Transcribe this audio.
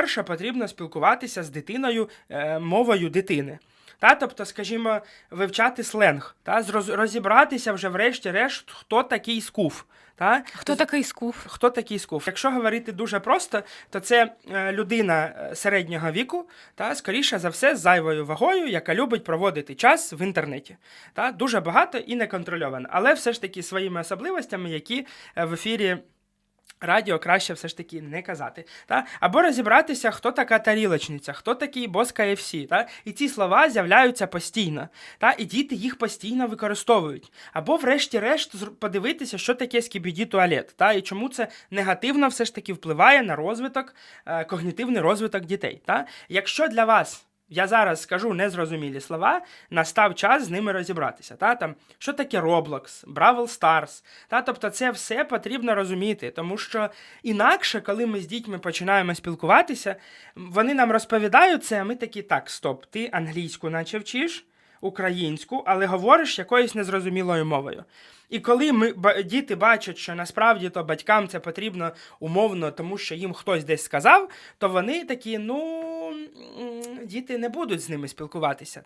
по-перше, потрібно спілкуватися з дитиною е, мовою дитини. Та, тобто, скажімо, вивчати сленг, та, розібратися вже врешті-решт, хто такий скуф. Та? Хто такий скуф? Хто такий скуф? Якщо говорити дуже просто, то це е, людина е, середнього віку, та скоріше за все з зайвою вагою, яка любить проводити час в інтернеті. Та дуже багато і неконтрольовано, але все ж таки своїми особливостями, які в ефірі. Радіо краще все ж таки не казати. Та? Або розібратися, хто така тарілочниця, хто такий бос KFC. Та? І ці слова з'являються постійно. Та? І діти їх постійно використовують. Або, врешті-решт, подивитися, що таке скібіді туалет, та? і чому це негативно все ж таки впливає на розвиток, е, когнітивний розвиток дітей. Та? Якщо для вас. Я зараз скажу незрозумілі слова, настав час з ними розібратися. Та? Там, що таке Roblox, Бравл Stars. Та? Тобто це все потрібно розуміти, тому що інакше, коли ми з дітьми починаємо спілкуватися, вони нам розповідають це, а ми такі, так, стоп, ти англійську наче вчиш, українську, але говориш якоюсь незрозумілою мовою. І коли ми діти бачать, що насправді то батькам це потрібно умовно, тому що їм хтось десь сказав, то вони такі, ну діти не будуть з ними спілкуватися.